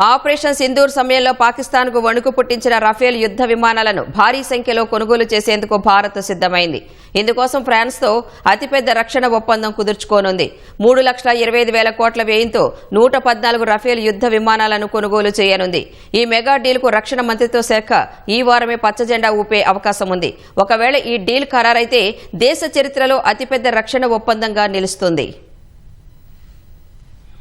operation Sindoor సమయంలో పాకిస్తాన్కు వణుకు పుట్టించిన రఫేల్ యుద్ధ విమానాలను భారీ సంఖ్యలో కొనుగోలు చేసేందుకు భారత్ సిద్ధమైంది. ఇందుకోసం ఫ్రాన్స్తో అతిపెద్ద రక్షణ ఒప్పందం కుదుర్చుకోనుంది. మూడు లక్షల ఇరవై ఐదు వేల కోట్ల వ్యయంతో నూట పద్నాలుగు రఫేల్ యుద్ధ విమానాలను కొనుగోలు చేయనుంది. ఈ మెగా డీల్కు రక్షణ మంత్రిత్వ శాఖ ఈ వారమే పచ్చజెండా ఊపే అవకాశం ఉంది. ఒకవేళ ఈ డీల్ ఖరారైతే దేశ చరిత్రలో అతిపెద్ద రక్షణ ఒప్పందంగా నిలుస్తుంది.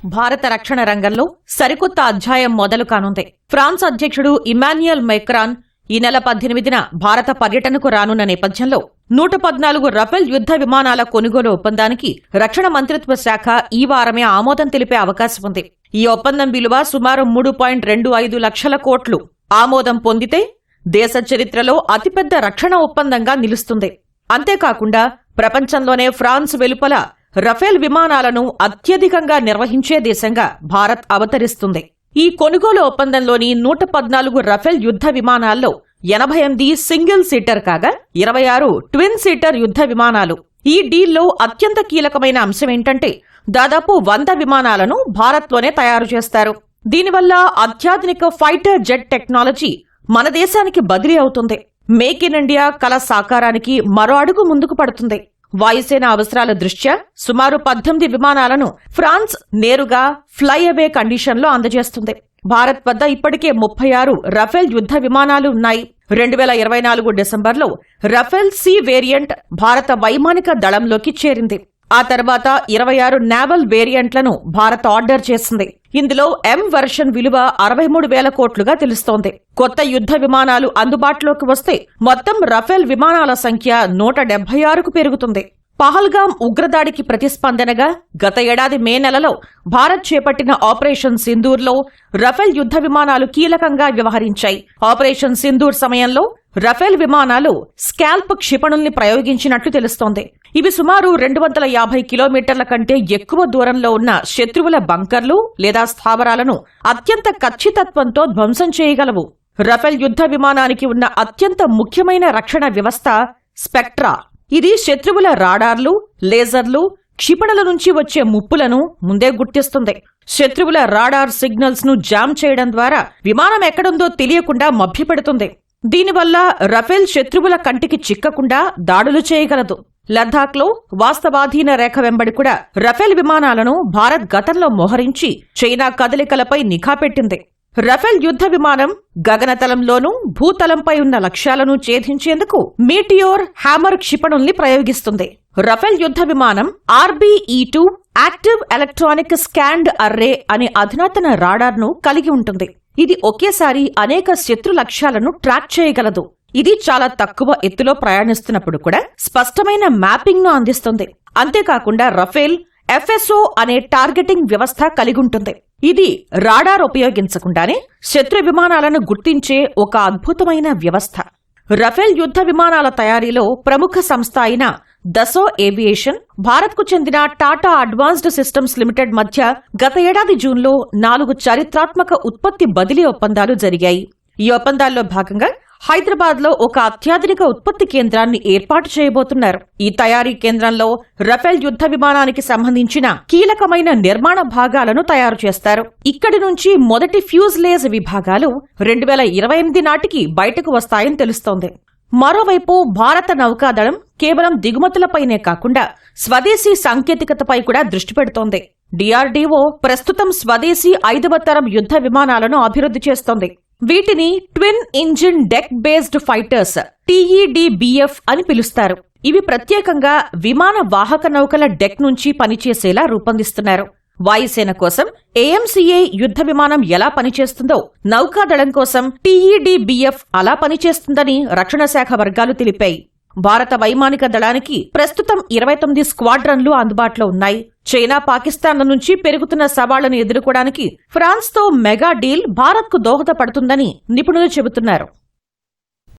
భారత రక్షణ రంగంలో సరికొత్త అధ్యాయం మొదలు కానుంది. ఫ్రాన్స్ అధ్యక్షుడు ఇమాన్యుయల్ మైక్రాన్ ఈ నెల పద్దెనిమిదిన భారత పర్యటనకు రానున్న నేపథ్యంలో నూట పద్నాలుగు రఫెల్ యుద్ధ విమానాల కొనుగోలు ఒప్పందానికి రక్షణ మంత్రిత్వ శాఖ ఈ వారమే ఆమోదం తెలిపే అవకాశం ఉంది. ఈ ఒప్పందం విలువ సుమారు మూడు పాయింట్ రెండు ఐదు లక్షల కోట్లు. ఆమోదం పొందితే దేశ చరిత్రలో అతిపెద్ద రక్షణ ఒప్పందంగా నిలుస్తుంది. అంతేకాకుండా ప్రపంచంలోనే ఫ్రాన్స్ వెలుపల రఫేల్ విమానాలను అత్యధికంగా నిర్వహించే దేశంగా భారత్ అవతరిస్తుంది. ఈ కొనుగోలు ఒప్పందంలోని నూట పద్నాలుగు రఫేల్ యుద్ధ విమానాల్లో ఎనభై ఎనిమిది సింగిల్ సీటర్ కాగా ఇరవై ఆరు ట్విన్ సీటర్ యుద్ధ విమానాలు. ఈ డీల్లో అత్యంత కీలకమైన అంశం ఏంటంటే దాదాపు వంద విమానాలను భారత్లోనే తయారు చేస్తారు. దీనివల్ల అత్యాధునిక ఫైటర్ జెట్ టెక్నాలజీ మన దేశానికి బదిలీ అవుతుంది. మేక్ ఇన్ ఇండియా కళ సాకారానికి మరో అడుగు ముందుకు పడుతుంది. వాయుసేన అవసరాల దృష్ట్యా సుమారు పద్దెనిమిది విమానాలను ఫ్రాన్స్ నేరుగా ఫ్లై అవే కండిషన్లో అందజేస్తుంది. భారత్ వద్ద ఇప్పటికే ముప్పై ఆరు రఫేల్ యుద్ధ విమానాలు ఉన్నాయి. రెండు వేల ఇరవై నాలుగు డిసెంబర్లో రఫేల్ సి వేరియంట్ భారత వైమానిక దళంలోకి చేరింది. ఆ తర్వాత ఇరవై ఆరు నావల్ వేరియంట్లను భారత్ ఆర్డర్ చేసింది. ఇందులో ఎం వెర్షన్ విలువ అరవై మూడు వేల కోట్లుగా తెలుస్తోంది. కొత్త యుద్ధ విమానాలు అందుబాటులోకి వస్తే మొత్తం రఫేల్ విమానాల సంఖ్య నూట డెబ్బై ఆరుకు పెరుగుతుంది. పహల్గాం ఉగ్రదాడికి ప్రతిస్పందనగా గత ఏడాది మే నెలలో భారత్ చేపట్టిన ఆపరేషన్ సింధూర్లో రఫేల్ యుద్ధ విమానాలు కీలకంగా వ్యవహరించాయి. ఆపరేషన్ సింధూర్ సమయంలో రఫేల్ విమానాలు స్కాల్ప్ క్షిపణుల్ని ప్రయోగించినట్లు తెలుస్తోంది. ఇవి సుమారు రెండు వందల యాభై కిలోమీటర్ల కంటే ఎక్కువ దూరంలో ఉన్న శత్రువుల బంకర్లు లేదా స్థావరాలను అత్యంత ఖచ్చితత్వంతో ధ్వంసం చేయగలవు. రఫెల్ యుద్ధ విమానానికి ఉన్న అత్యంత ముఖ్యమైన రక్షణ వ్యవస్థ స్పెక్ట్రా. ఇది శత్రువుల రాడార్లు లేజర్లు క్షిపణుల నుంచి వచ్చే ముప్పులను ముందే గుర్తిస్తుంది. శత్రువుల రాడార్ సిగ్నల్స్ను జామ్ చేయడం ద్వారా విమానం ఎక్కడుందో తెలియకుండా మభ్యపెడుతుంది. దీనివల్ల రఫేల్ శత్రువుల కంటికి చిక్కకుండా దాడులు చేయగలదు. లద్దాఖ్లో వాస్తవాధీన రేఖ వెంబడి కూడా రఫేల్ విమానాలను భారత్ గతంలో మోహరించి చైనా కదలికలపై నిఘా పెట్టింది. రఫేల్ యుద్ధ విమానం గగనతలంలోనూ భూతలంపై ఉన్న లక్ష్యాలను ఛేదించేందుకు మీటియోర్ హ్యామర్ క్షిపణుల్ని ప్రయోగిస్తుంది. రఫేల్ యుద్ధ విమానం RBE two active electronic scanned array అనే అధునాతన రాడార్ను కలిగి ఉంటుంది. ఇది ఒకేసారి అనేక శత్రు లక్ష్యాలను ట్రాక్ చేయగలదు. ఇది చాలా తక్కువ ఎత్తులో ప్రయాణిస్తున్నప్పుడు కూడా స్పష్టమైన మ్యాపింగ్ను అందిస్తుంది. అంతేకాకుండా రఫేల్ ఎఫ్ఎస్ఓ అనే టార్గెటింగ్ వ్యవస్థ కలిగి ఉంటుంది. ఇది రాడార్ ఉపయోగించకుండానే శత్రు విమానాలను గుర్తించే ఒక అద్భుతమైన వ్యవస్థ. రఫేల్ యుద్ధ విమానాల తయారీలో ప్రముఖ సంస్థ అయిన దసో ఏవియేషన్ భారత్కు చెందిన టాటా అడ్వాన్స్డ్ సిస్టమ్స్ లిమిటెడ్ మధ్య గత ఏడాది జూన్లో నాలుగు చారిత్రాత్మక ఉత్పత్తి బదిలీ ఒప్పందాలు జరిగాయి. ఈ ఒప్పందాల్లో భాగంగా హైదరాబాద్లో ఒక అత్యాధునిక ఉత్పత్తి కేంద్రాన్ని ఏర్పాటు చేయబోతున్నారు. ఈ తయారీ కేంద్రంలో రఫేల్ యుద్ధ విమానానికి సంబంధించిన కీలకమైన నిర్మాణ భాగాలను తయారు చేస్తారు. ఇక్కడి నుంచి మొదటి ఫ్యూజ్లేజ్ విభాగాలు రెండు వేల ఇరవై ఎనిమిది నాటికి బయటకు వస్తాయని తెలుస్తోంది. మరోవైపు భారత నౌకాదళం కేవలం దిగుమతులపైనే కాకుండా స్వదేశీ సాంకేతికతపై కూడా దృష్టి పెడుతోంది. డిఆర్డీఓ ప్రస్తుతం స్వదేశీ ఐదవ తరం యుద్ధ విమానాలను అభివృద్ధి చేస్తోంది. వీటిని twin engine deck based fighters TEDBF అని పిలుస్తారు. ఇవి ప్రత్యేకంగా విమాన వాహక నౌకల డెక్ నుంచి పనిచేసేలా రూపొందిస్తున్నారు. వాయుసేన కోసం ఏఎంసీఏ యుద్ధ విమానం ఎలా పనిచేస్తుందో నౌకాదళం కోసం టీఈడిబిఎఫ్ అలా పనిచేస్తుందని రక్షణ శాఖ వర్గాలు తెలిపాయి. భారత వైమానిక దళానికి ప్రస్తుతం ఇరవై తొమ్మిది స్క్వాడ్రన్లు అందుబాటులో ఉన్నాయి. చైనా పాకిస్తాన్ల నుంచి పెరుగుతున్న సవాళ్ళను ఎదుర్కోవడానికి ఫ్రాన్స్తో మెగా డీల్ భారత్కు దోహదపడుతుందని నిపుణులు చెబుతున్నారు.